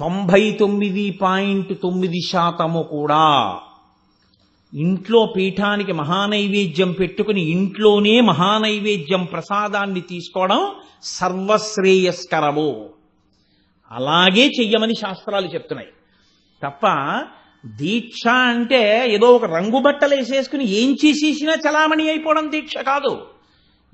తొంభై తొమ్మిది పాయింట్ తొమ్మిది శాతము కూడా ఇంట్లో పీఠానికి మహానైవేద్యం పెట్టుకుని ఇంట్లోనే మహానైవేద్యం ప్రసాదాన్ని తీసుకోవడం సర్వశ్రేయస్కరము. అలాగే చెయ్యమని శాస్త్రాలు చెప్తున్నాయి. తప్ప దీక్ష అంటే ఏదో ఒక రంగు బట్టలు వేసేసుకుని ఏం చేసేసినా చలామణి అయిపోవడం దీక్ష కాదు.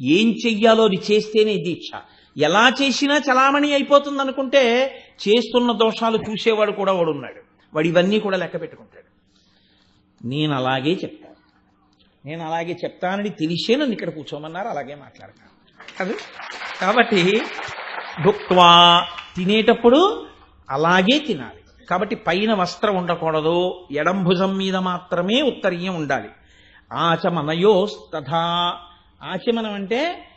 ఏం చెయ్యాలో అది చేస్తేనే దీక్ష. ఎలా చేసినా చలామణి అయిపోతుంది అనుకుంటే చేస్తున్న దోషాలు చూసేవాడు కూడా వాడు ఉన్నాడు వాడు ఇవన్నీ కూడా లెక్క పెట్టుకుంటాడు. నేను అలాగే చెప్తాను. నేను అలాగే చెప్తానని తెలిసే నన్ను ఇక్కడ కూర్చోమన్నారు అలాగే మాట్లాడతాను. అది? కాబట్టి భుక్వా తినేటప్పుడు అలాగే తినాలి. కాబట్టి పైన వస్త్రం ఉండకూడదు ఎడం భుజం మీద మాత్రమే ఉత్తరీయం ఉండాలి. ఆచమనయోస్తథా. ఆచమనం అంటే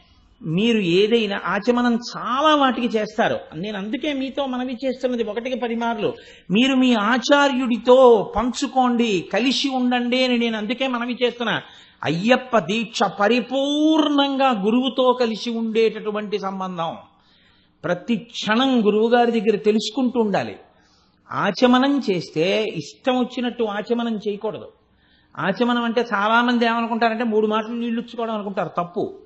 మీరు ఏదైనా ఆచమనం చాలా వాటికి చేస్తారు. నేను అందుకే మీతో మనవి చేస్తున్నది ఒకటికి పదిమార్లు మీరు మీ ఆచార్యుడితో పంచుకోండి కలిసి ఉండండి అని నేను అందుకే మనవి చేస్తున్నా. అయ్యప్ప దీక్ష పరిపూర్ణంగా గురువుతో కలిసి ఉండేటటువంటి సంబంధం. ప్రతి క్షణం గురువుగారి దగ్గర తెలుసుకుంటూ ఉండాలి. ఆచమనం చేస్తే ఇష్టం వచ్చినట్టు ఆచమనం చేయకూడదు. ఆచమనం అంటే చాలామంది ఏమనుకుంటారంటే మూడు మాటలు నీళ్ళుచ్చుకోవడం అనుకుంటారు. తప్పు.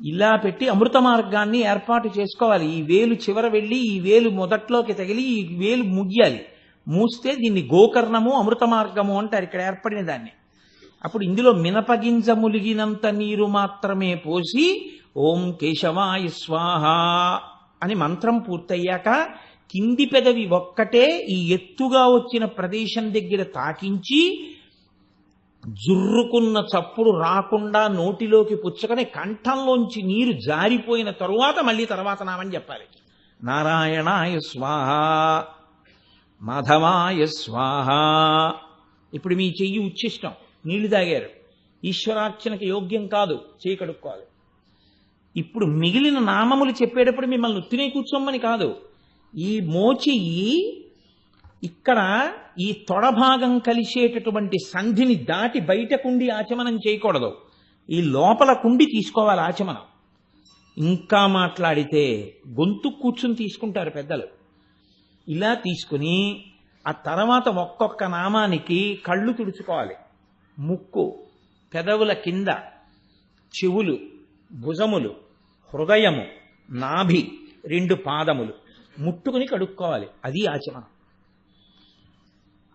ఇలా పెట్టి అమృత మార్గాన్ని ఏర్పాటు చేసుకోవాలి. ఈ వేలు చివర వెళ్ళి ఈ వేలు మొదట్లోకి తగిలి ఈ వేలు ముగియాలి. మూస్తే దీన్ని గోకర్ణము అమృత మార్గము అంటారు ఇక్కడ ఏర్పడిన దాన్ని. అప్పుడు ఇందులో మినపగింజ ములిగినంత నీరు మాత్రమే పోసి ఓం కేశవాయ స్వాహ అని మంత్రం పూర్తయ్యాక కింది పెదవి ఒక్కటే ఈ ఎత్తుగా వచ్చిన ప్రదేశం దగ్గర తాకించి జుర్రుకున్న చప్పుడు రాకుండా నోటిలోకి పుచ్చుకొని కంఠంలోంచి నీరు జారిపోయిన తరువాత మళ్ళీ తర్వాత నామని చెప్పాలి. నారాయణాయ స్వాహ మాధవాయ స్వాహ. ఇప్పుడు మీ చెయ్యి ఉచ్ఛిష్టం నీళ్ళు తాగారు. ఈశ్వరార్చనకి యోగ్యం కాదు. చేయి కడుక్కోవాలి. ఇప్పుడు మిగిలిన నామములు చెప్పేటప్పుడు మిమ్మల్ని ఉత్తినే కూర్చోమని కాదు. ఈ మోచెయ్యి ఇక్కడ ఈ తొడ భాగం కలిసేటటువంటి సంధిని దాటి బయటకుండి ఆచమనం చేయకూడదు. ఈ లోపల కుండి తీసుకోవాలి ఆచమనం. ఇంకా మాట్లాడితే గొంతు కూర్చుని తీసుకుంటారు పెద్దలు. ఇలా తీసుకుని ఆ తర్వాత ఒక్కొక్క నామానికి కళ్ళు తుడుచుకోవాలి. ముక్కు పెదవుల కింద చెవులు భుజములు హృదయము నాభి రెండు పాదములు ముట్టుకుని కడుక్కోవాలి. అది ఆచమనం.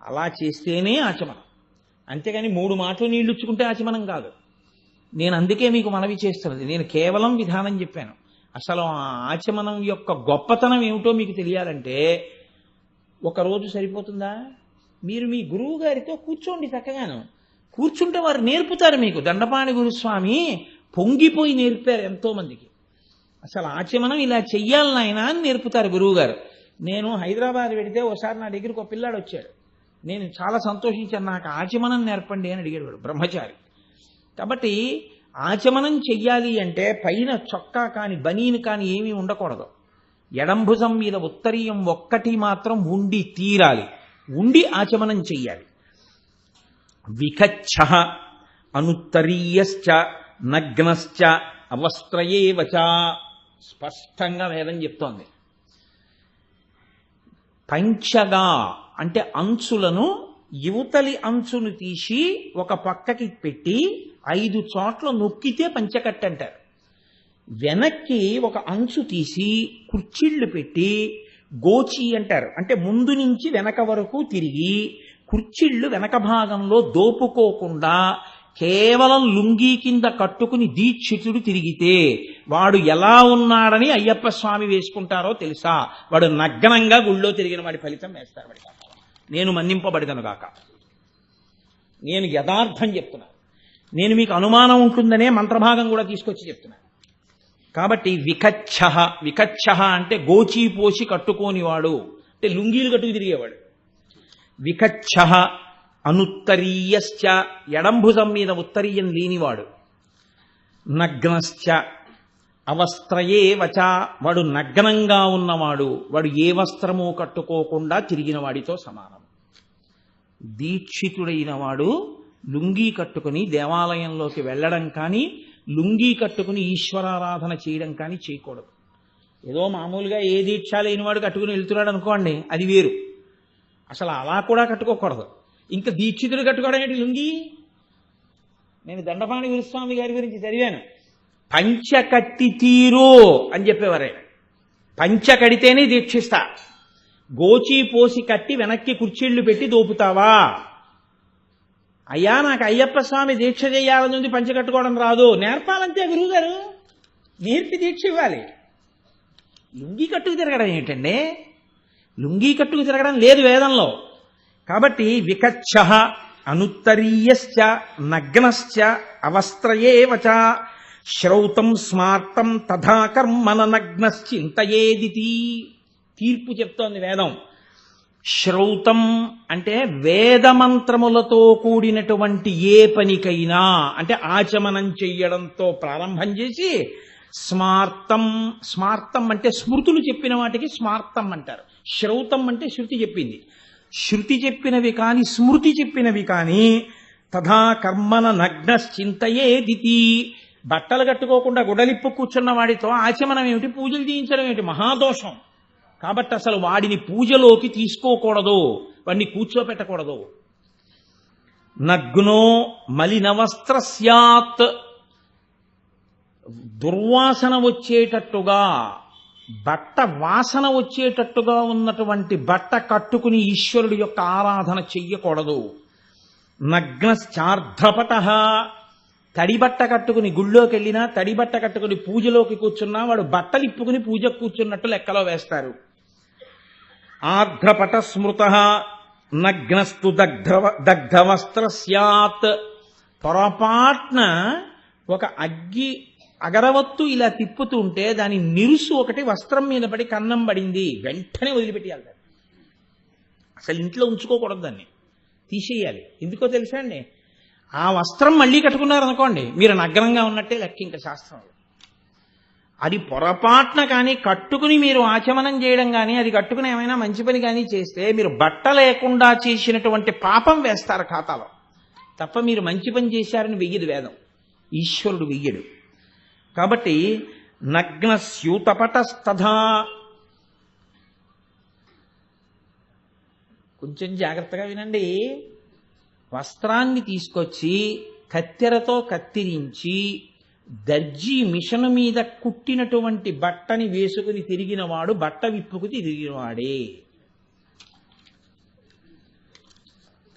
అలా చేస్తేనే ఆచమనం. అంతేగాని మూడు మాటలు నీళ్ళుచ్చుకుంటే ఆచమనం కాదు. నేను అందుకే మీకు మనవి చేస్తున్నది. నేను కేవలం విధానం చెప్పాను. అసలు ఆ ఆచమనం యొక్క గొప్పతనం ఏమిటో మీకు తెలియాలంటే ఒకరోజు సరిపోతుందా? మీరు మీ గురువు గారితో కూర్చోండి చక్కగాను. కూర్చుంటే వారు నేర్పుతారు మీకు. దండపాణి గురుస్వామి పొంగిపోయి నేర్పారు ఎంతో మందికి అసలు ఆచమనం ఇలా చెయ్యాలి నాయన అని నేర్పుతారు గురువుగారు. నేను హైదరాబాద్ వెడితే ఒకసారి నా దగ్గరికి ఒక పిల్లాడు వచ్చాడు నేను చాలా సంతోషించాను. నాకు ఆచమనం నేర్పండి అని అడిగాడు వాడు బ్రహ్మచారి. కాబట్టి ఆచమనం చెయ్యాలి అంటే పైన చొక్కా కాని బనీని కాని ఏమీ ఉండకూడదు. ఎడంభుజం మీద ఉత్తరీయం ఒక్కటి మాత్రం ఉండి తీరాలి. ఉండి ఆచమనం చెయ్యాలి. వికచ్ఛ అనుత్తరీయశ్చ నగ్నశ్చ అవస్త్రయేవచ స్పష్టంగా వేదం చెప్తోంది. పంచగా అంటే అంచులను యువతలి అంచును తీసి ఒక పక్కకి పెట్టి ఐదు చోట్ల నొక్కితే పంచకట్ట అంటారు. వెనక్కి ఒక అంచు తీసి కుర్చీళ్ళు పెట్టి గోచి అంటారు. అంటే ముందు నుంచి వెనక వరకు తిరిగి కుర్చీళ్ళు వెనక భాగంలో దోపుకోకుండా కేవలం లుంగీ కింద కట్టుకుని దీక్షితుడు తిరిగితే వాడు ఎలా ఉన్నాడని అయ్యప్ప స్వామి వేసుకుంటారో తెలుసా? వాడు నగ్నంగా గుళ్ళో తిరిగిన వాడి ఫలితం వేస్తారు వాడికి. నేను మన్నింపబడిదనుగాక నేను యథార్థం చెప్తున్నా. నేను మీకు అనుమానం ఉంటుందనే మంత్రభాగం కూడా తీసుకొచ్చి చెప్తున్నా. కాబట్టి వికచ్చ వికచ్చ అంటే గోచీ పోసి కట్టుకోనివాడు అంటే లుంగీలు కట్టుకు తిరిగేవాడు. వికచ్చ అనుత్తరీయశ్చ ఎడంభుజం మీద ఉత్తరీయం లేనివాడు. నగ్నశ్చ అవస్త్రయే వచ. వాడు నగ్నంగా ఉన్నవాడు వాడు ఏ వస్త్రము కట్టుకోకుండా తిరిగిన వాడితో సమానం. దీక్షితుడైన వాడు లుంగీ కట్టుకుని దేవాలయంలోకి వెళ్ళడం కానీ లుంగీ కట్టుకుని ఈశ్వరారాధన చేయడం కానీ చేయకూడదు. ఏదో మామూలుగా ఏ దీక్ష లేనివాడు కట్టుకుని వెళ్తున్నాడు అనుకోండి అది వేరు. అసలు అలా కూడా కట్టుకోకూడదు. ఇంకా దీక్షితుడు కట్టుకోవడం ఏంటి లుంగి? నేను దండపాణి గురుస్వామి గారి గురించి చదివాను. పంచకట్టి తీరు అని చెప్పేవారే. పంచ కడితేనే దీక్షిస్తా. గోచి పోసి కట్టి వెనక్కి కుర్చీళ్ళు పెట్టి దోపుతావా? అయ్యా నాకు అయ్యప్ప స్వామి దీక్ష చేయాలని ఉంది పంచ కట్టుకోవడం రాదు. నేర్పాలంతే గురువుగారు నేర్పి దీక్ష ఇవ్వాలి. లుంగీ కట్టుకు తిరగడం ఏంటండి? లుంగీ కట్టుకు తిరగడం లేదు వేదంలో. కాబట్టి వికచ్చ అనుత్తరీయశ్చ నగ్నశ్చ అవస్త్రయేవచ శ్రౌతం స్మార్తం తథా కర్మన తీర్పు చెప్తోంది వేదం. శ్రౌతం అంటే వేదమంత్రములతో కూడినటువంటి ఏ పనికైనా అంటే ఆచమనం చెయ్యడంతో ప్రారంభం చేసి స్మార్తం స్మార్తం అంటే స్మృతులు చెప్పిన వాటికి స్మార్తం అంటారు. శ్రౌతం అంటే శృతి చెప్పింది. శృతి చెప్పినవి కాని స్మృతి చెప్పినవి కాని తథా కర్మన నగ్నశ్చింతయేదితి బట్టలు కట్టుకోకుండా గుడలిప్పు కూర్చున్న వాడితో ఆచమనం ఏమిటి? పూజలు చేయించడం ఏమిటి? మహాదోషం. కాబట్టి అసలు వాడిని పూజలోకి తీసుకోకూడదు. వాడిని కూర్చోపెట్టకూడదు. నగ్నో మలినవస్త్ర స్యాత్. దుర్వాసన వచ్చేటట్టుగా బట్ట వాసన వచ్చేటట్టుగా ఉన్నటువంటి బట్ట కట్టుకుని ఈశ్వరుడి యొక్క ఆరాధన చెయ్యకూడదు. నగ్నశ్చార్ధపట. తడిబట్ట కట్టుకుని గుళ్ళోకి వెళ్ళినా తడిబట్ట కట్టుకుని పూజలోకి కూర్చున్నా వాడు బట్టలు ఇప్పుకుని పూజ కూర్చున్నట్టు లెక్కలో వేస్తారు. ఆర్ధ్రపట స్మృత నగ్నస్తు దగ్ధ దగ్ధవస్త్ర సత్ పొరపాట్న ఒక అగ్గి అగరవత్తు ఇలా తిప్పుతుంటే దాని నిరుసు ఒకటి వస్త్రం మీద పడి కన్నం పడింది. వెంటనే వదిలిపెట్టేయాలి అసలు ఇంట్లో ఉంచుకోకూడదు దాన్ని. తీసేయాలి. ఎందుకో తెలుసా అండి? ఆ వస్త్రం మళ్ళీ కట్టుకున్నారనుకోండి మీరు నగ్నంగా ఉన్నట్టే లెక్క ఇంకా శాస్త్రంలో అది పొరపాటున కానీ కట్టుకుని మీరు ఆచమనం చేయడం కానీ అది కట్టుకుని ఏమైనా మంచి పని కానీ చేస్తే మీరు బట్ట లేకుండా చేసినటువంటి పాపం వేస్తారు ఖాతాలో. తప్ప మీరు మంచి పని చేశారని వెయ్యదు వేదం. ఈశ్వరుడు వెయ్యడు. కాబట్టి నగ్న స్యూతపటస్తథా. కొంచెం జాగ్రత్తగా వినండి. వస్త్రాన్ని తీసుకొచ్చి కత్తెరతో కత్తిరించి దర్జీ మిషను మీద కుట్టినటువంటి బట్టని వేసుకుని తిరిగినవాడు బట్ట విప్పుకు తిరిగినవాడే.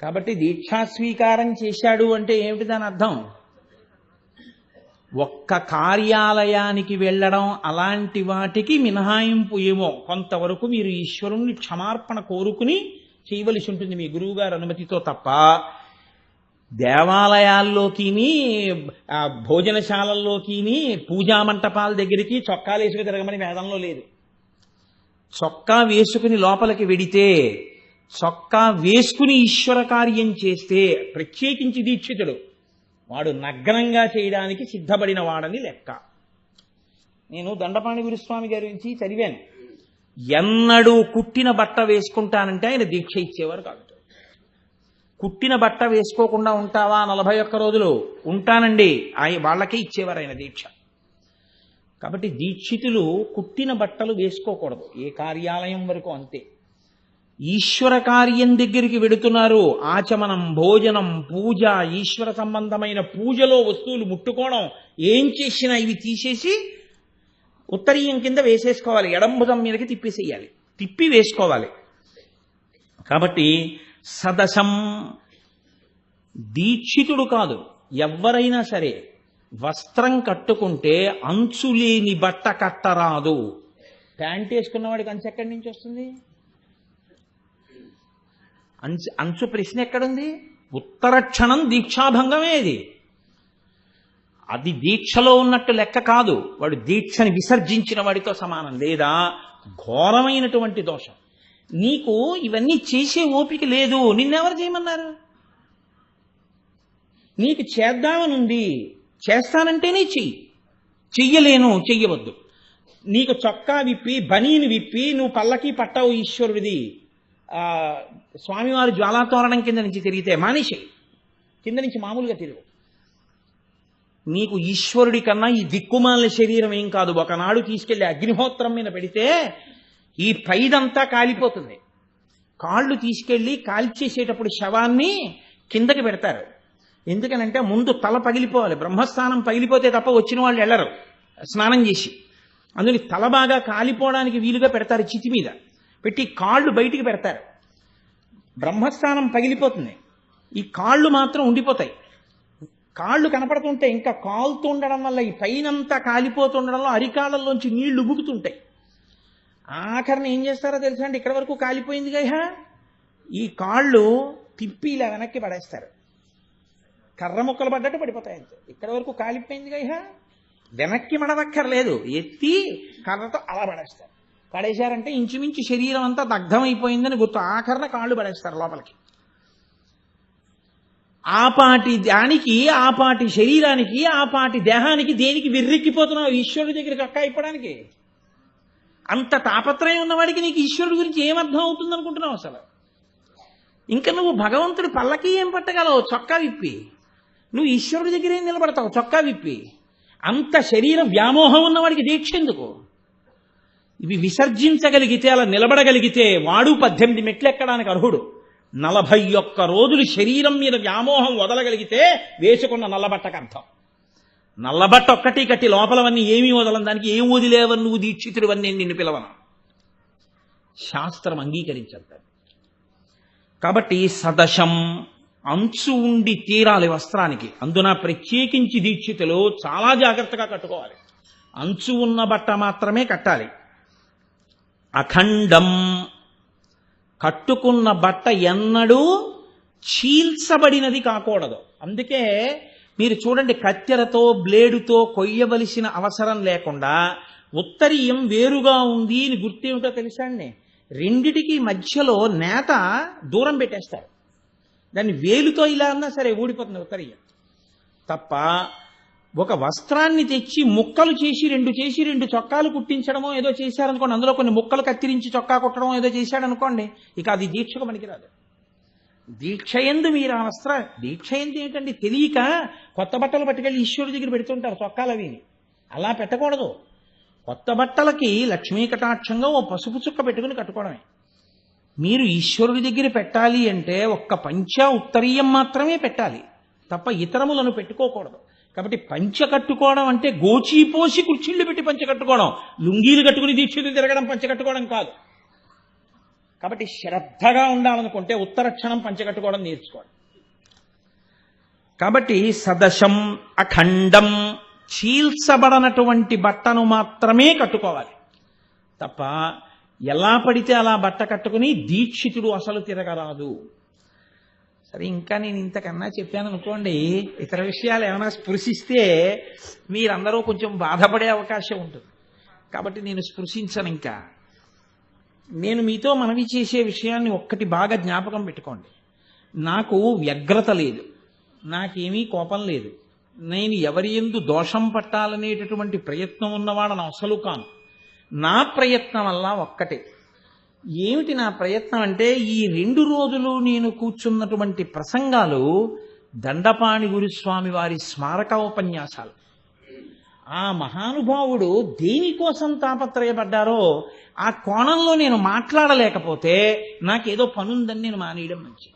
కాబట్టి దీక్షా స్వీకారం చేశాడు అంటే ఏమిటి దాని అర్థం? ఒక్క కార్యాలయానికి వెళ్ళడం అలాంటి వాటికి మినహాయింపు ఏమో. కొంతవరకు మీరు ఈశ్వరుణ్ణి క్షమార్పణ కోరుకుని చేయవలసి ఉంటుంది మీ గురువుగారు అనుమతితో తప్ప. దేవాలయాల్లోకిని భోజనశాలల్లోకిని పూజా మంటపాల దగ్గరికి చొక్కాలు వేసుకు తిరగమని వేదంలో లేదు. చొక్కా వేసుకుని లోపలికి వెడితే చొక్కా వేసుకుని ఈశ్వర కార్యం చేస్తే ప్రత్యేకించి దీక్షితుడు. వాడు నగ్నంగా చేయడానికి సిద్ధపడిన వాడని లెక్క. నేను దండపాణి గురుస్వామి గారి గురించి చదివాను. ఎన్నడూ కుట్టిన బట్ట వేసుకుంటానంటే ఆయన దీక్ష ఇచ్చేవారు కాదు. కుట్టిన బట్ట వేసుకోకుండా ఉంటావా నలభై ఒక్క రోజులు? ఉంటానండి. ఆయన వాళ్ళకే ఇచ్చేవారు ఆయన దీక్ష. కాబట్టి దీక్షితులు కుట్టిన బట్టలు వేసుకోకూడదు. ఏ కార్యాలయం వరకు అంతే. ఈశ్వర కార్యం దగ్గరికి వెడుతున్నారు. ఆచమనం భోజనం పూజ ఈశ్వర సంబంధమైన పూజలో వస్తువులు ముట్టుకోవడం. ఏం చేసినా ఇవి తీసేసి ఉత్తరీయం కింద వేసేసుకోవాలి. ఎడంభుజం మీదకి తిప్పేసేయాలి. తిప్పి వేసుకోవాలి. కాబట్టి సదశం. దీక్షితుడు కాదు ఎవరైనా సరే వస్త్రం కట్టుకుంటే అంచు లేని బట్ట కట్టరాదు. ప్యాంట్ వేసుకున్న వాడికి అంచు ఎక్కడి నుంచి వస్తుంది? అంచు అంచు ప్రశ్న ఎక్కడుంది? ఉత్తర క్షణం దీక్షాభంగమే ఇది. అది దీక్షలో ఉన్నట్టు లెక్క కాదు. వాడు దీక్షని విసర్జించిన వాడితో సమానం లేదా ఘోరమైనటువంటి దోషం. నీకు ఇవన్నీ చేసే ఓపిక లేదు. నిన్నెవరు చేయమన్నారు? నీకు చేద్దామనుంది చేస్తానంటేనే చెయ్యి. చెయ్యలేను చెయ్యవద్దు. నీకు చొక్కా విప్పి బనీని విప్పి నువ్వు పల్లకి పట్టావు ఈశ్వరుడిది. ఆ, స్వామివారి జ్వాలాతోరణం కింద నుంచి తిరిగితే మానేసి కింద నుంచి మామూలుగా తిరుగు. నీకు ఈశ్వరుడి కన్నా ఈ దిక్కుమాలిన శరీరం ఏం కాదు. ఒకనాడు తీసుకెళ్ళి అగ్నిహోత్రం మీద పెడితే ఈ పైదంతా కాలిపోతుంది. కాళ్ళు తీసుకెళ్ళి కాల్చేసేటప్పుడు శవాన్ని కిందకి పెడతారు. ఎందుకనంటే ముందు తల పగిలిపోవాలి. బ్రహ్మస్థానం పగిలిపోతే తప్ప వచ్చిన వాళ్ళు వెళ్ళరు స్నానం చేసి. అందుకని తల బాగా కాలిపోవడానికి వీలుగా పెడతారు చితి మీద. పెట్టి కాళ్ళు బయటికి పెడతారు. బ్రహ్మస్థానం పగిలిపోతుంది. ఈ కాళ్ళు మాత్రం ఉండిపోతాయి. కాళ్ళు కనపడుతుంటే ఇంకా కాలుతుండడం వల్ల ఈ పైనంతా కాలిపోతుండడంలో అరికాళ్ళల్లోంచి నీళ్ళు ఉబుకుతుంటాయి ఆఖరిని ఏం చేస్తారో తెలుసా అండి ఇక్కడ వరకు కాలిపోయింది కదా ఈ కాళ్ళు తిప్పి ఇలా వెనక్కి పడేస్తారు. కర్ర ముక్కలు పడ్డట్టు పడిపోతాయి అంతే. ఇక్కడ వరకు కాలిపోయింది కదా వెనక్కి మడదక్కర్లేదు ఎత్తి కర్రతో అలా పడేస్తారు. పడేశారంటే ఇంచుమించు శరీరం అంతా దగ్ధమైపోయిందని గుర్తు. ఆఖరణ కాళ్ళు పడేస్తారు లోపలికి. ఆపాటి దానికి ఆపాటి శరీరానికి ఆపాటి దేహానికి దేనికి విర్రెక్కిపోతున్నావు? ఈశ్వరుడి దగ్గరికి అక్క అయిపోవడానికి. అంత తాపత్రయం ఉన్నవాడికి నీకు ఈశ్వరుడు గురించి ఏమర్థం అవుతుంది అనుకుంటున్నావు అసలు? ఇంకా నువ్వు భగవంతుడి పల్లకి ఏం పట్టగలవు? చొక్కా విప్పి. నువ్వు ఈశ్వరుడి దగ్గర ఏం నిలబడతావు చొక్కా విప్పి. అంత శరీర వ్యామోహం ఉన్నవాడికి దీక్ష ఎందుకు? ఇవి విసర్జించగలిగితే అలా నిలబడగలిగితే వాడు పద్దెనిమిది మెట్లు ఎక్కడానికి అర్హుడు. నలభై ఒక్క రోజులు శరీరం మీద వ్యామోహం వదలగలిగితే వేసుకున్న నల్లబట్టకు అర్థం నల్లబట్ట ఒక్కటి కట్టి లోపలవన్నీ ఏమీ వదలం దానికి ఏం వదిలేవని నువ్వు దీక్షితుడివన్నీ నిన్ను పిలవను. శాస్త్రం అంగీకరించద్దు కాబట్టి సదశం అంచు ఉండి తీరాలి వస్త్రానికి. అందున ప్రత్యేకించి దీక్షితులు చాలా జాగ్రత్తగా కట్టుకోవాలి. అంచు ఉన్న బట్ట మాత్రమే కట్టాలి. అఖండం కట్టుకున్న బట్ట ఎన్నడూ చీల్చబడినది కాకూడదు. అందుకే మీరు చూడండి కత్తెరతో బ్లేడుతో కొయ్యవలసిన అవసరం లేకుండా ఉత్తరీయం వేరుగా ఉంది అని గుర్తేమిటో తెలుసా అండి? రెండిటికి మధ్యలో నేత దూరం పెట్టేస్తారు. దాన్ని వేలుతో ఇలా అన్నా సరే ఊడిపోతుంది ఉత్తరీయం. తప్ప ఒక వస్త్రాన్ని తెచ్చి ముక్కలు చేసి రెండు చేసి రెండు చొక్కాలు కుట్టించడమో ఏదో చేశారనుకోండి అందులో కొన్ని ముక్కలు కత్తిరించి చొక్కా కుట్టడం ఏదో చేశాడనుకోండి ఇక అది దీక్షకు పనికిరాదు. దీక్ష ఎందు మీరు ఆ వస్త్ర దీక్ష ఎందు ఏంటండి? తెలియక కొత్త బట్టలు పట్టుకెళ్ళి ఈశ్వరుడి దగ్గర పెడుతుంటారు చొక్కాలు అలా పెట్టకూడదు. కొత్త బట్టలకి లక్ష్మీ కటాక్షంగా ఓ పసుపు చుక్క పెట్టుకుని కట్టుకోవడమే. మీరు ఈశ్వరుడి దగ్గర పెట్టాలి అంటే ఒక్క పంచ ఉత్తరీయం మాత్రమే పెట్టాలి. తప్ప ఇతరములను పెట్టుకోకూడదు. కాబట్టి పంచ కట్టుకోవడం అంటే గోచీపోసి కుర్చీళ్ళు పెట్టి పంచ కట్టుకోవడం. లుంగీలు కట్టుకుని దీక్షలు తిరగడం పంచ కట్టుకోవడం కాదు. కాబట్టి శ్రద్ధగా ఉండాలనుకుంటే ఉత్తర క్షణం పంచగట్టుకోవడం నేర్చుకోండి. కాబట్టి సదశం అఖండం చీల్చబడనటువంటి బట్టను మాత్రమే కట్టుకోవాలి. తప్ప ఎలా పడితే అలా బట్ట కట్టుకుని దీక్షితుడు అసలు తిరగరాదు. సరే ఇంకా నేను ఇంతకన్నా చెప్పాను అనుకోండి ఇతర విషయాలు ఏమైనా స్పృశిస్తే మీరందరూ కొంచెం బాధపడే అవకాశం ఉంటుంది. కాబట్టి నేను స్పృశించను ఇంకా. నేను మీతో మనవి చేసే విషయాన్ని ఒక్కటి బాగా జ్ఞాపకం పెట్టుకోండి. నాకు వ్యగ్రత లేదు. నాకేమీ కోపం లేదు. నేను ఎవరి ఎందు దోషం పట్టాలనేటటువంటి ప్రయత్నం ఉన్నవాడని అసలు కాను. నా ప్రయత్నం వల్ల ఒక్కటే. ఏమిటి నా ప్రయత్నం అంటే ఈ రెండు రోజులు నేను కూర్చున్నటువంటి ప్రసంగాలు దండపాణి గురుస్వామి వారి స్మారక ఉపన్యాసాలు. ఆ మహానుభావుడు దేనికోసం తాపత్రయపడ్డారో ఆ కోణంలో నేను మాట్లాడలేకపోతే నాకేదో పనుందని నేను మానేయడం మంచిది.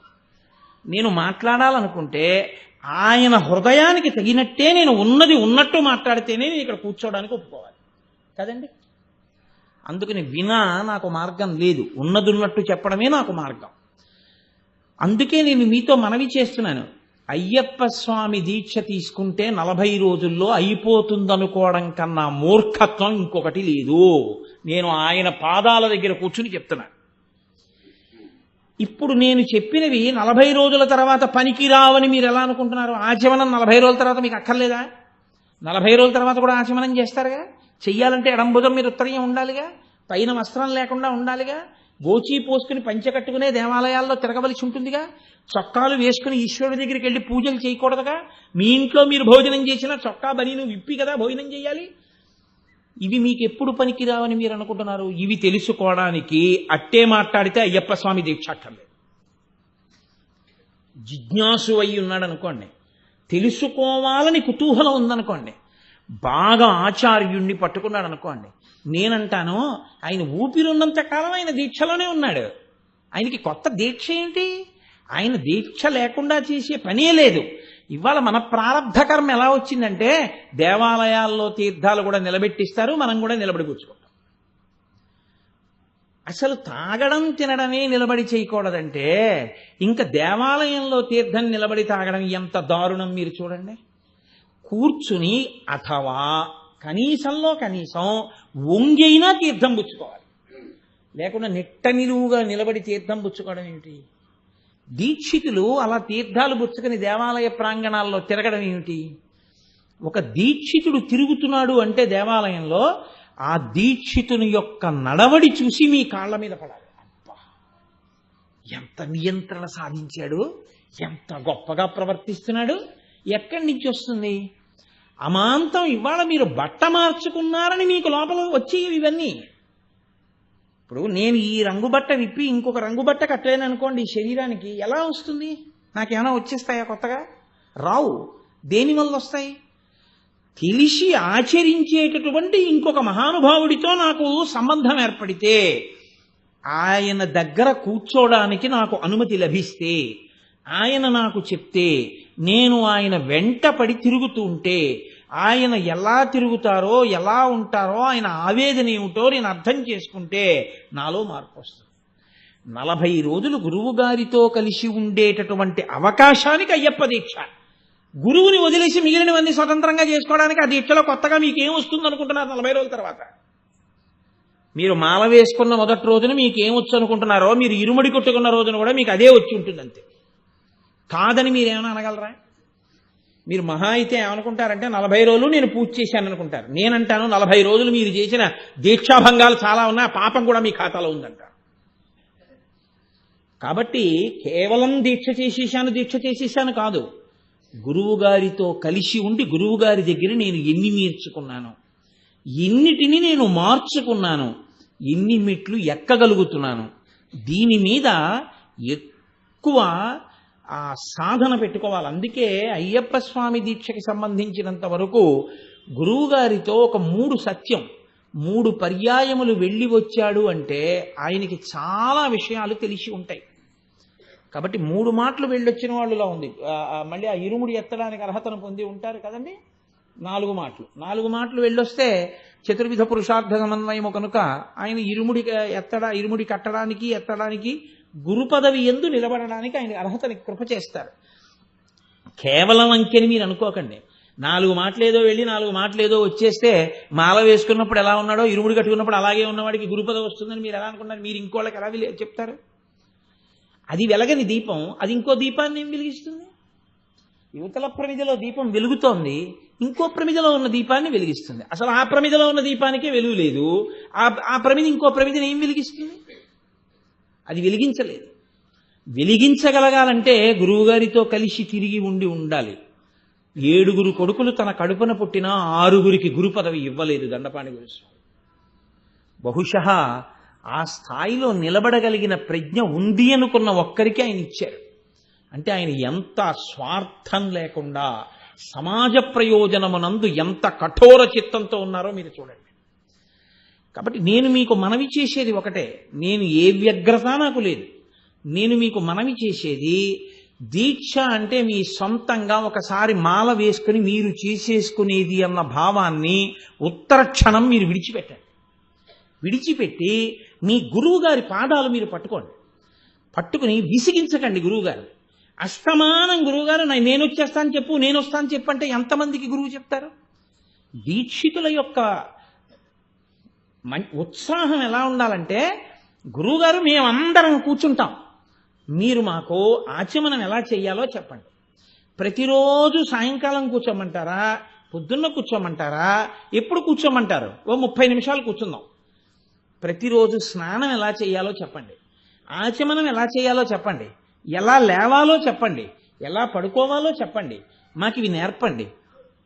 నేను మాట్లాడాలనుకుంటే ఆయన హృదయానికి తగినట్టే నేను ఉన్నది ఉన్నట్టు మాట్లాడితేనే నేను ఇక్కడ కూర్చోవడానికి ఒప్పుకోవాలి. కదండి? అందుకని వినా నాకు మార్గం లేదు. ఉన్నదున్నట్టు చెప్పడమే నాకు మార్గం. అందుకే నేను మీతో మనవి చేస్తున్నాను. అయ్యప్ప స్వామి దీక్ష తీసుకుంటే నలభై రోజుల్లో అయిపోతుందనుకోవడం కన్నా మూర్ఖత్వం ఇంకొకటి లేదు. నేను ఆయన పాదాల దగ్గర కూర్చుని చెప్తున్నాను ఇప్పుడు నేను చెప్పినవి నలభై రోజుల తర్వాత పనికి రావని మీరు ఎలా అనుకుంటున్నారు? ఆచమనం నలభై రోజుల తర్వాత మీకు అక్కర్లేదా? నలభై రోజుల తర్వాత కూడా ఆచమనం చేస్తారుగా? చెయ్యాలంటే ఎడంబుధం మీరు ఉత్తరీయం ఉండాలిగా? పైన వస్త్రం లేకుండా ఉండాలిగా? గోచి పోసుకుని పంచె కట్టుకునే దేవాలయాల్లో తిరగవలసి ఉంటుందిగా? చొక్కాలు వేసుకుని ఈశ్వరుడి దగ్గరికి వెళ్ళి పూజలు చేయకూడదుగా? మీ ఇంట్లో మీరు భోజనం చేసినా చొక్కా బనీను విప్పి కదా భోజనం చేయాలి? ఇవి మీకు ఎప్పుడు పనికి రావని మీరు అనుకుంటున్నారు? ఇవి తెలుసుకోవడానికి అట్టే మాట్లాడితే అయ్యప్ప స్వామి దీక్ష జిజ్ఞాసు అయి ఉన్నాడు అనుకోండి. తెలుసుకోవాలని కుతూహలం ఉందనుకోండి. బాగా ఆచార్యుణ్ణి పట్టుకున్నాడు అనుకోండి. నేనంటాను ఆయన ఊపిరున్నంత కాలం ఆయన దీక్షలోనే ఉన్నాడు. ఆయనకి కొత్త దీక్ష ఏంటి? ఆయన దీక్ష లేకుండా చేసే పనే లేదు. ఇవాళ మన ప్రారంభ కర్మ ఎలా వచ్చిందంటే దేవాలయాల్లో తీర్థాలు కూడా నిలబెట్టిస్తారు మనం కూడా నిలబడి కూర్చుకుంటాం. అసలు తాగడం తినడమే నిలబడి చేయకూడదంటే ఇంకా దేవాలయంలో తీర్థం నిలబడి తాగడం ఎంత దారుణం మీరు చూడండి. కూర్చుని అథవా కనీసంలో కనీసం వంగైనా తీర్థం పుచ్చుకోవాలి. లేకుండా నిట్ట నిలువుగా నిలబడి తీర్థం పుచ్చుకోవడం ఏమిటి? దీక్షితులు అలా తీర్థాలు పుచ్చుకుని దేవాలయ ప్రాంగణాల్లో తిరగడం ఏమిటి? ఒక దీక్షితుడు తిరుగుతున్నాడు అంటే దేవాలయంలో ఆ దీక్షితుని యొక్క నడవడి చూసి మీ కాళ్ళ మీద పడాలి. అబ్బా! ఎంత నియంత్రణ సాధించాడు? ఎంత గొప్పగా ప్రవర్తిస్తున్నాడు? ఎక్కడి నుంచి వస్తుంది? అమాంతం ఇవాళ మీరు బట్ట మార్చుకున్నారని మీకు లోపల వచ్చేవి ఇవన్నీ. ఇప్పుడు నేను ఈ రంగు బట్ట విప్పి ఇంకొక రంగు బట్ట కట్టలేను అనుకోండి ఈ శరీరానికి ఎలా వస్తుంది? నాకేమైనా వచ్చేస్తాయా కొత్తగా? రావు. దేని వల్ల వస్తాయి? తెలిసి ఆచరించేటటువంటి ఇంకొక మహానుభావుడితో నాకు సంబంధం ఏర్పడితే ఆయన దగ్గర కూర్చోడానికి నాకు అనుమతి లభిస్తే ఆయన నాకు చెప్తే నేను ఆయన వెంట పడి తిరుగుతూ ఉంటే ఆయన ఎలా తిరుగుతారో ఎలా ఉంటారో ఆయన ఆవేదన ఏమిటో నేను అర్థం చేసుకుంటే నాలో మార్పు వస్తుంది. నలభై రోజులు గురువు గారితో కలిసి ఉండేటటువంటి అవకాశానికి అయ్యప్ప దీక్ష. గురువుని వదిలేసి మిగిలినవన్నీ స్వతంత్రంగా చేసుకోవడానికి ఆ దీక్షలో కొత్తగా మీకు వస్తుంది అనుకుంటున్నారు నలభై రోజుల తర్వాత? మీరు మాల వేసుకున్న మొదటి రోజున మీకు అనుకుంటున్నారో మీరు ఇరుముడి కొట్టుకున్న రోజున కూడా మీకు అదే వచ్చి ఉంటుంది అంతే కాదని మీరు ఏమైనా అనగలరా? మీరు మహా అయితే ఏమనుకుంటారంటే నలభై రోజులు నేను పూజ చేశాను అనుకుంటారు. నేనంటాను నలభై రోజులు మీరు చేసిన దీక్షాభంగాలు చాలా ఉన్నా ఆ పాపం కూడా మీ ఖాతాలో ఉందంట. కాబట్టి కేవలం దీక్ష చేసేసాను దీక్ష చేసేసాను కాదు. గురువుగారితో కలిసి ఉండి గురువుగారి దగ్గర నేను ఎన్ని నేర్చుకున్నాను? ఎన్నిటిని నేను మార్చుకున్నాను? ఎన్ని మెట్లు ఎక్కగలుగుతున్నాను? దీని మీద ఎక్కువ ఆ సాధన పెట్టుకోవాలి. అందుకే అయ్యప్ప స్వామి దీక్షకి సంబంధించినంత వరకు గురువుగారితో ఒక మూడు సత్యం మూడు పర్యాయములు వెళ్ళి వచ్చాడు అంటే ఆయనకి చాలా విషయాలు తెలిసి ఉంటాయి. కాబట్టి మూడు మాటలు వెళ్ళొచ్చిన వాళ్ళులా ఉంది. మళ్ళీ ఆ ఇరుముడి ఎత్తడానికి అర్హతను పొంది ఉంటారు కదండి? నాలుగు మాటలు. నాలుగు మాటలు వెళ్ళొస్తే చతుర్విధ పురుషార్థ సమన్వయము కనుక ఆయన ఇరుముడి ఎత్తడా ఇరుముడి కట్టడానికి ఎత్తడానికి గురు పదవి ఎందు నిలబడడానికి ఆయన అర్హతని కృప చేస్తారు. కేవలం అంకెని మీరు అనుకోకండి. నాలుగు మాటలేదో వెళ్ళి నాలుగు మాటలేదో వచ్చేస్తే మాల వేసుకున్నప్పుడు ఎలా ఉన్నాడో ఇరుముడు కట్టుకున్నప్పుడు అలాగే ఉన్నవాడికి గురుపదవి వస్తుందని మీరు ఎలా అనుకున్నారు మీరు ఇంకోళ్ళకి ఎలా విలే- చెప్తారు? అది వెలగని దీపం. అది ఇంకో దీపాన్ని ఏం వెలిగిస్తుంది? యువతల ప్రమిదలో దీపం వెలుగుతోంది. ఇంకో ప్రమిదలో ఉన్న దీపాన్ని వెలిగిస్తుంది. అసలు ఆ ప్రమిదలో ఉన్న దీపానికే వెలుగు లేదు. ఆ ఆ ప్రమిది ఇంకో ప్రమిదని ఏం వెలిగిస్తుంది? అది వెలిగించలేదు. వెలిగించగలగాలంటే గురువుగారితో కలిసి తిరిగి ఉండి ఉండాలి. ఏడుగురు కొడుకులు తన కడుపున పుట్టిన ఆరుగురికి గురు పదవి ఇవ్వలేదు దండపాణి గురుస్వామి. బహుశా ఆ స్థాయిలో నిలబడగలిగిన ప్రజ్ఞ ఉంది అనుకున్న ఒక్కరికి ఆయన ఇచ్చారు. అంటే ఆయన ఎంత స్వార్థం లేకుండా సమాజ ప్రయోజనమునందు ఎంత కఠోర చిత్తంతో ఉన్నారో మీరు చూడండి. కాబట్టి నేను మీకు మనవి చేసేది ఒకటే. నేను ఏ వ్యగ్రత నాకు లేదు. నేను మీకు మనవి చేసేది దీక్ష అంటే మీ సొంతంగా ఒకసారి మాల వేసుకుని మీరు చేసేసుకునేది అన్న భావాన్ని ఉత్తర క్షణం మీరు విడిచిపెట్టండి. విడిచిపెట్టి మీ గురువు గారి పాదాలు మీరు పట్టుకోండి. పట్టుకుని విసిగించకండి గురువుగారు. అస్తమానం గురువుగారు నేను వచ్చేస్తాను చెప్పు నేను వస్తాను చెప్పు అంటే ఎంతమందికి గురువు చెప్తారు? దీక్షితుల యొక్క ఉత్సాహం ఎలా ఉండాలంటే గురువుగారు మేమందరం కూర్చుంటాం. మీరు మాకు ఆచమనం ఎలా చెయ్యాలో చెప్పండి. ప్రతిరోజు సాయంకాలం కూర్చోమంటారా? పొద్దున్న కూర్చోమంటారా? ఎప్పుడు కూర్చోమంటారు? ఓ ముప్పై నిమిషాలు కూర్చుందాం. ప్రతిరోజు స్నానం ఎలా చేయాలో చెప్పండి. ఆచమనం ఎలా చేయాలో చెప్పండి. ఎలా లేవాలో చెప్పండి. ఎలా పడుకోవాలో చెప్పండి. మాకు ఇవి నేర్పండి.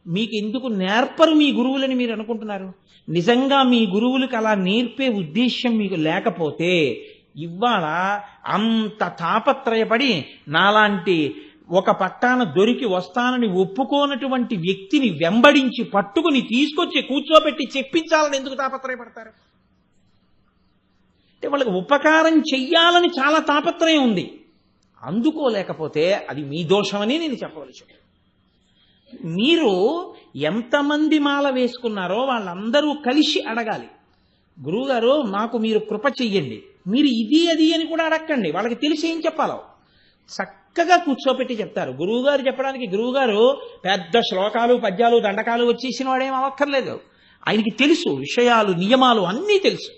మీకు ఎందుకు నేర్పరు మీ గురువులని మీరు అనుకుంటున్నారు? నిజంగా మీ గురువులకు అలా నేర్పే ఉద్దేశ్యం మీకు లేకపోతే ఇవాళ అంత తాపత్రయపడి నాలాంటి ఒక పట్టాన దొరికి వస్తానని ఒప్పుకోనటువంటి వ్యక్తిని వెంబడించి పట్టుకుని తీసుకొచ్చి కూర్చోబెట్టి చెప్పించాలని ఎందుకు తాపత్రయపడతారు? అంటే వాళ్ళకి ఉపకారం చెయ్యాలని చాలా తాపత్రయం ఉంది. అందుకోలేకపోతే అది మీ దోషమని నేను చెప్పవలసి మీరు ఎంతమంది మాల వేసుకున్నారో వాళ్ళందరూ కలిసి అడగాలి. గురువుగారు మాకు మీరు కృప చెయ్యండి. మీరు ఇది అది అని కూడా అడగండి వాళ్ళకి తెలిసి ఏం చెప్పాలో. చక్కగా కూర్చోపెట్టి చెప్తారు. గురువుగారు చెప్పడానికి గురువుగారు పెద్ద శ్లోకాలు పద్యాలు దండకాలు వచ్చేసిన వాడేం అక్కర్లేదు ఆయనకి తెలుసు విషయాలు నియమాలు అన్నీ తెలుసు.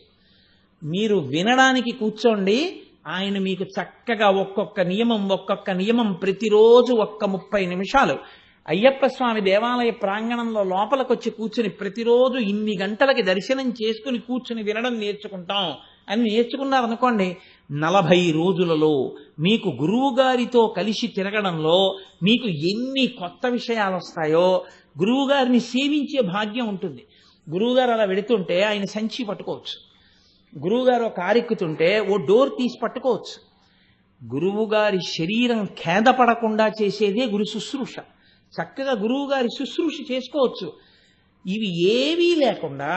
మీరు వినడానికి కూర్చోండి. ఆయన మీకు చక్కగా ఒక్కొక్క నియమం ఒక్కొక్క నియమం ప్రతిరోజు ఒక్క ముప్పై నిమిషాలు అయ్యప్ప స్వామి దేవాలయ ప్రాంగణంలో లోపలికొచ్చి కూర్చుని ప్రతిరోజు ఇన్ని గంటలకి దర్శనం చేసుకుని కూర్చుని వినడం నేర్చుకుంటాం అని నేర్చుకున్నారనుకోండి నలభై రోజులలో మీకు గురువు గారితో కలిసి తిరగడంలో మీకు ఎన్ని కొత్త విషయాలు వస్తాయో గురువుగారిని సేవించే భాగ్యం ఉంటుంది. గురువుగారు అలా వెడుతుంటే ఆయన సంచి పట్టుకోవచ్చు. గురువుగారు ఒక కారెక్కుతుంటే ఓ డోర్ తీసి పట్టుకోవచ్చు. గురువుగారి శరీరం ఖేదపడకుండా చేసేదే గురు శుశ్రూష. చక్కగా గురువుగారి శుశ్రూష చేసుకోవచ్చు. ఇవి ఏవీ లేకుండా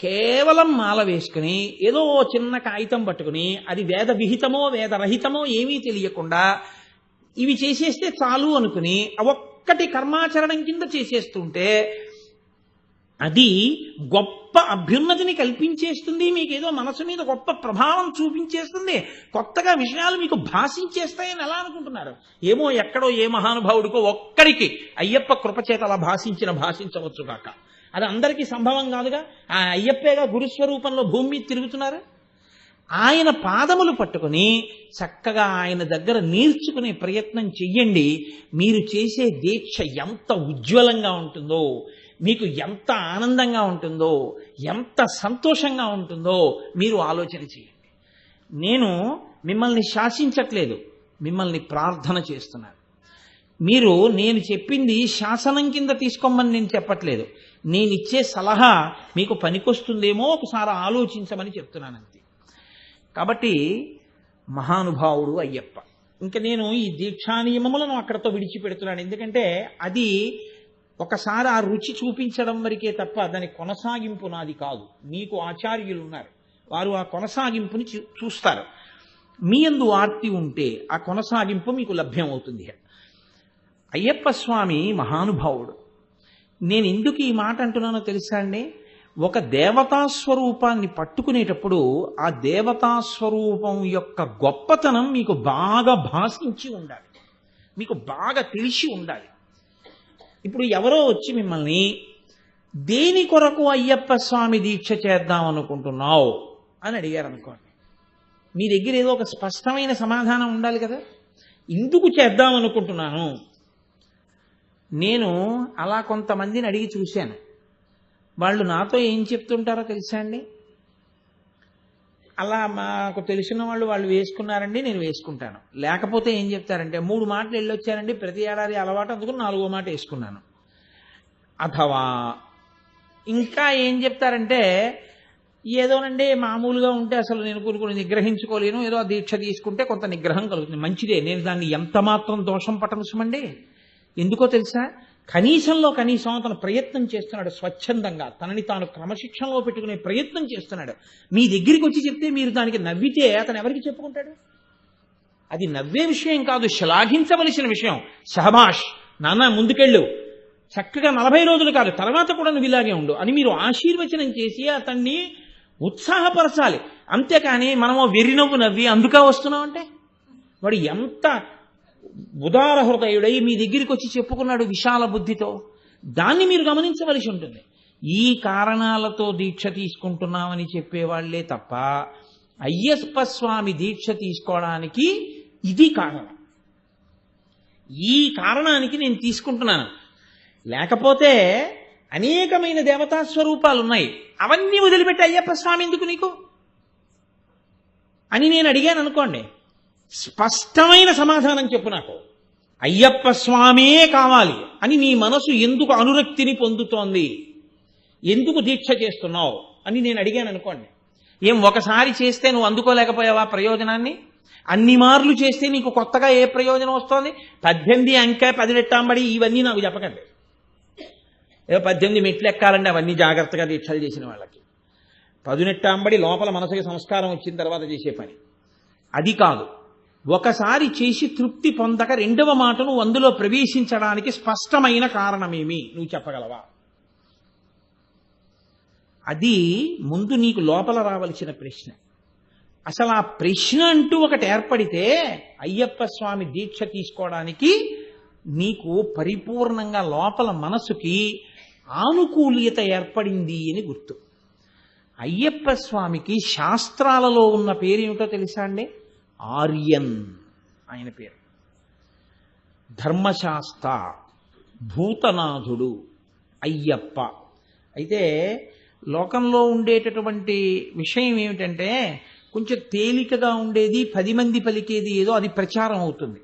కేవలం మాల వేసుకుని ఏదో చిన్న కాగితం పట్టుకుని అది వేద విహితమో వేదరహితమో ఏమీ తెలియకుండా ఇవి చేసేస్తే చాలు అనుకుని ఒక్కటి కర్మాచరణం కింద చేసేస్తుంటే అది గొప్ప అభ్యున్నతిని కల్పించేస్తుంది మీకు ఏదో మనసు మీద గొప్ప ప్రభావం చూపించేస్తుంది. కొత్తగా విషయాలు మీకు భాషించేస్తాయని ఎలా అనుకుంటున్నారు? ఏమో ఎక్కడో ఏ మహానుభావుడికో ఒక్కడికి అయ్యప్ప కృపచేత అలా భాషించిన భాషించవచ్చు కాక. అది అందరికీ సంభవం కాదుగా? ఆ అయ్యప్పేగా గురుస్వరూపంలో భూమి మీద తిరుగుతున్నారు? ఆయన పాదములు పట్టుకుని చక్కగా ఆయన దగ్గర నేర్చుకునే ప్రయత్నం చెయ్యండి. మీరు చేసే దీక్ష ఎంత ఉజ్వలంగా ఉంటుందో మీకు ఎంత ఆనందంగా ఉంటుందో ఎంత సంతోషంగా ఉంటుందో మీరు ఆలోచన చేయండి. నేను మిమ్మల్ని శాసించట్లేదు మిమ్మల్ని ప్రార్థన చేస్తున్నాను. మీరు నేను చెప్పింది శాసనం కింద తీసుకోమని నేను చెప్పట్లేదు. నేను ఇచ్చే సలహా మీకు పనికొస్తుందేమో ఒకసారి ఆలోచించమని చెప్తున్నాను అంతే. కాబట్టి మహానుభావుడు అయ్యప్ప. ఇంకా నేను ఈ దీక్షా నియమములను అక్కడతో విడిచిపెడుతున్నాను. ఎందుకంటే అది ఒకసారి ఆ రుచి చూపించడం వరకే తప్ప దాని కొనసాగింపు నాది కాదు. మీకు ఆచార్యులు ఉన్నారు వారు ఆ కొనసాగింపుని చూస్తారు. మీ అందు ఆర్తి ఉంటే ఆ కొనసాగింపు మీకు లభ్యం అవుతుంది అయ్యప్ప స్వామి మహానుభావుడు. నేను ఎందుకు ఈ మాట అంటున్నానో తెలుసా అండి? ఒక దేవతా స్వరూపాన్ని పట్టుకునేటప్పుడు ఆ దేవతా స్వరూపం యొక్క గొప్పతనం మీకు బాగా భాషించి ఉండాలి. మీకు బాగా తెలిసి ఉండాలి. ఇప్పుడు ఎవరో వచ్చి మిమ్మల్ని దేని కొరకు అయ్యప్ప స్వామి దీక్ష చేద్దాం అనుకుంటున్నావు? అని అడిగారు అనుకోండి మీ దగ్గర ఏదో ఒక స్పష్టమైన సమాధానం ఉండాలి కదా. ఇందుకు చేద్దాం అనుకుంటున్నాను? నేను అలా కొంతమందిని అడిగి చూశాను. వాళ్ళు నాతో ఏం చెప్తుంటారో తెలుసా అండి? అలా మాకు తెలిసిన వాళ్ళు వాళ్ళు వేసుకున్నారండి నేను వేసుకుంటాను. లేకపోతే ఏం చెప్తారంటే మూడు మాటలు వెళ్ళొచ్చారండి ప్రతి ఏడాది అలవాటు అందుకు నాలుగో మాట వేసుకున్నాను. అథవా ఇంకా ఏం చెప్తారంటే ఏదోనండి మామూలుగా ఉంటే అసలు నేను కొన్ని కొన్ని నిగ్రహించుకోలేను ఏదో దీక్ష తీసుకుంటే కొంత నిగ్రహం కలుగుతుంది. మంచిదే. నేను దాన్ని ఎంత మాత్రం దోషం పట్టనుసమండి ఎందుకో తెలుసా? కనీసంలో కనీసం అతను ప్రయత్నం చేస్తున్నాడు స్వచ్ఛందంగా. తనని తాను క్రమశిక్షణలో పెట్టుకునే ప్రయత్నం చేస్తున్నాడు. మీ దగ్గరికి వచ్చి చెప్తే మీరు దానికి నవ్వితే అతను ఎవరికి చెప్పుకుంటాడు? అది నవ్వే విషయం కాదు శ్లాఘించవలసిన విషయం. సహబాష్ నాన్న ముందుకెళ్ళు. చక్కగా నలభై రోజులు కాదు తర్వాత కూడా నువ్వు ఇలాగే ఉండు అని మీరు ఆశీర్వచనం చేసి అతన్ని ఉత్సాహపరచాలి. అంతేకాని మనము వెర్రినవ్వు నవ్వి అందుకా వస్తున్నాం అంటే వాడు ఎంత ఉదార హృదయుడై మీ దగ్గరికి వచ్చి చెప్పుకున్నాడు విశాల బుద్ధితో. దాన్ని మీరు గమనించవలసి ఉంటుంది. ఈ కారణాలతో దీక్ష తీసుకుంటున్నామని చెప్పేవాళ్ళే తప్ప అయ్యప్ప స్వామి దీక్ష తీసుకోవడానికి ఇది కారణం. ఈ కారణానికి నేను తీసుకుంటున్నాను. లేకపోతే అనేకమైన దేవతా స్వరూపాలు ఉన్నాయి అవన్నీ వదిలిపెట్టి అయ్యప్ప స్వామి ఎందుకు నీకు? అని నేను అడిగాను అనుకోండి. స్పష్టమైన సమాధానం చెప్పు నాకు. అయ్యప్ప స్వామే కావాలి అని నీ మనసు ఎందుకు అనురక్తిని పొందుతోంది? ఎందుకు దీక్ష చేస్తున్నావు అని నేను అడిగాను అనుకోండి. ఏం ఒకసారి చేస్తే నువ్వు అందుకోలేకపోయావా ప్రయోజనాన్ని? అన్ని మార్లు చేస్తే నీకు కొత్తగా ఏ ప్రయోజనం వస్తుంది? పద్దెనిమిది అంక పది రెట్టాంబడి ఇవన్నీ నాకు చెప్పకండి. ఏదో పద్దెనిమిది మెట్లు ఎక్కాలండి అవన్నీ జాగ్రత్తగా దీక్షలు చేసిన వాళ్ళకి. పదునెట్టాంబడి లోపల మనసుకి సంస్కారం వచ్చిన తర్వాత చేసే పని. అది కాదు. ఒకసారి చేసి తృప్తి పొందక రెండవ మాటను అందులో ప్రవేశించడానికి స్పష్టమైన కారణమేమి? నువ్వు చెప్పగలవా? అది ముందు నీకు లోపల రావలసిన ప్రశ్న. అసలు ఆ ప్రశ్న అంటూ ఒకటి ఏర్పడితే అయ్యప్ప స్వామి దీక్ష తీసుకోవడానికి నీకు పరిపూర్ణంగా లోపల మనసుకి ఆనుకూల్యత ఏర్పడింది అని గుర్తు. అయ్యప్ప స్వామికి శాస్త్రాలలో ఉన్న పేరు ఏమిటో తెలుసా అండి? ఆర్యన్ ఆయన పేరు. ధర్మశాస్త్ర భూతనాథుడు అయ్యప్ప. అయితే లోకంలో ఉండేటటువంటి విషయం ఏమిటంటే కొంచెం తేలికగా ఉండేది పది మంది పలికేది ఏదో అది ప్రచారం అవుతుంది.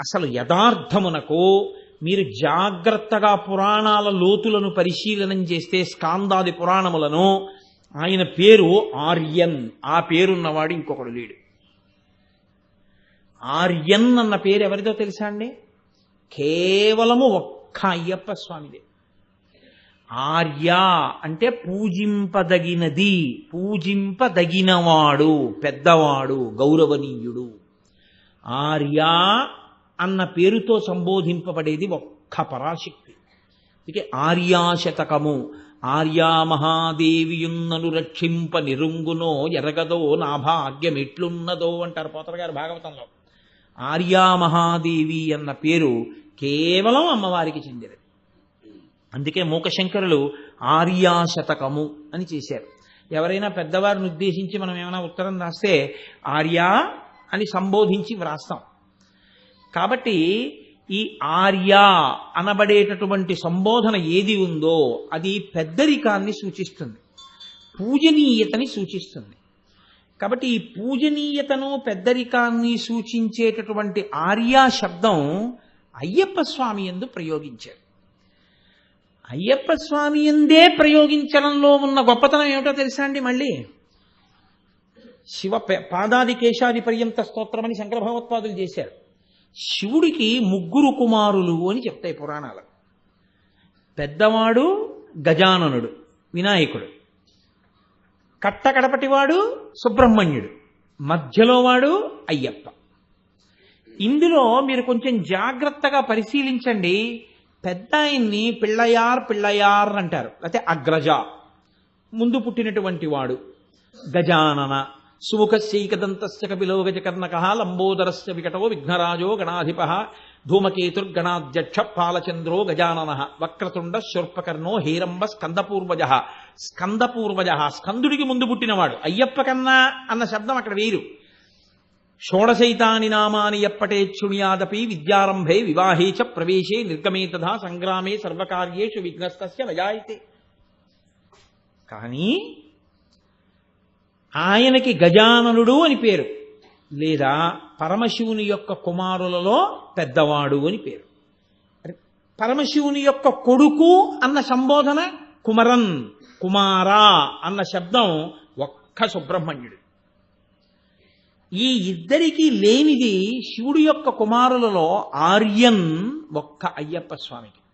అసలు యథార్థమునకు మీరు జాగ్రత్తగా పురాణాల లోతులను పరిశీలనం చేస్తే స్కాందాది పురాణములను ఆయన పేరు ఆర్యన్ ఆ పేరున్నవాడు ఇంకొకడు లేడు. ఆర్యన్ అన్న పేరు ఎవరిదో తెలుసా అండి? కేవలము ఒక్క అయ్యప్ప స్వామిదే. ఆర్య అంటే పూజింపదగినది పూజింపదగినవాడు పెద్దవాడు గౌరవనీయుడు. ఆర్య అన్న పేరుతో సంబోధింపబడేది ఒక్క పరాశక్తి. అందుకే ఆర్యాశతకము ఆర్యా మహాదేవియున్నను రక్షింప నిరుంగునో ఎరగదో నా భాగ్యం ఎట్లున్నదో అంటారు పోతర గారు భాగవతంలో. ఆర్యా మహాదేవి అన్న పేరు కేవలం అమ్మవారికి చెందినది. అందుకే మూకశంకరులు ఆర్యాశతకము అని చేశారు. ఎవరైనా పెద్దవారిని ఉద్దేశించి మనం ఏమైనా ఉత్తరం రాస్తే ఆర్యా అని సంబోధించి వ్రాస్తాం. కాబట్టి ఈ ఆర్యా అనబడేటటువంటి సంబోధన ఏది ఉందో అది పెద్దరికాన్ని సూచిస్తుంది. పూజనీయతని సూచిస్తుంది. కాబట్టి ఈ పూజనీయతను పెద్దరికాన్ని సూచించేటటువంటి ఆర్యా శబ్దం అయ్యప్ప స్వామి ఎందు ప్రయోగించారు. అయ్యప్ప స్వామి ఎందే ప్రయోగించడంలో ఉన్న గొప్పతనం ఏమిటో తెలుసా అండి మళ్ళీ? శివ పాదాది కేశాది పర్యంత స్తోత్రమని శంకర భగవత్పాదులు చేశారు. శివుడికి ముగ్గురు కుమారులు అని చెప్తాయి పురాణాలు. పెద్దవాడు గజాననుడు వినాయకుడు. కట్టకడపటివాడు సుబ్రహ్మణ్యుడు. మధ్యలో వాడు అయ్యప్ప. ఇందులో మీరు కొంచెం జాగ్రత్తగా పరిశీలించండి. పెద్ద ఆయన్ని పిళ్ళయార్ పిళ్ళయార్ అంటారు. అయితే అగ్రజ. ముందు పుట్టినటువంటి వాడు. గజానన. సుముఖస్యైకదంతస్య కపిలో గజకర్ణక లంబోదరస్య వికటో విఘ్నరాజో గణాధిప ధూమకేతుర్గణాధ్యక్ష పాలచంద్రో గజానన వక్రతుండ శూర్పకర్ణో హీరంబ స్కందపూర్వజ స్కందపూర్వజ స్కందుడికి ముందు పుట్టినవాడు. అయ్యప్ప కన్నా అన్న శబ్దం అక్కడ వేరు. షోడశైతాని నామాని ఎప్పటే శృణ్యాదపి విద్యారంభే వివాహే చ ప్రవేశే నిర్గమే తథా సంగ్రామే సర్వకార్యేషు విఘ్నస్తస్య నజాయితే. కానీ ఆయనకి గజాననుడు అని పేరు. లేదా పరమశివుని యొక్క కుమారులలో పెద్దవాడు అని పేరు. పరమశివుని యొక్క కొడుకు అన్న సంబోధన కుమరన్ కుమారా అన్న శబ్దం ఒక్క సుబ్రహ్మణ్యుడు. ఈ ఇద్దరికీ లేనిది శివుడి యొక్క కుమారులలో ఆర్యన్ ఒక్క అయ్యప్ప స్వామికి.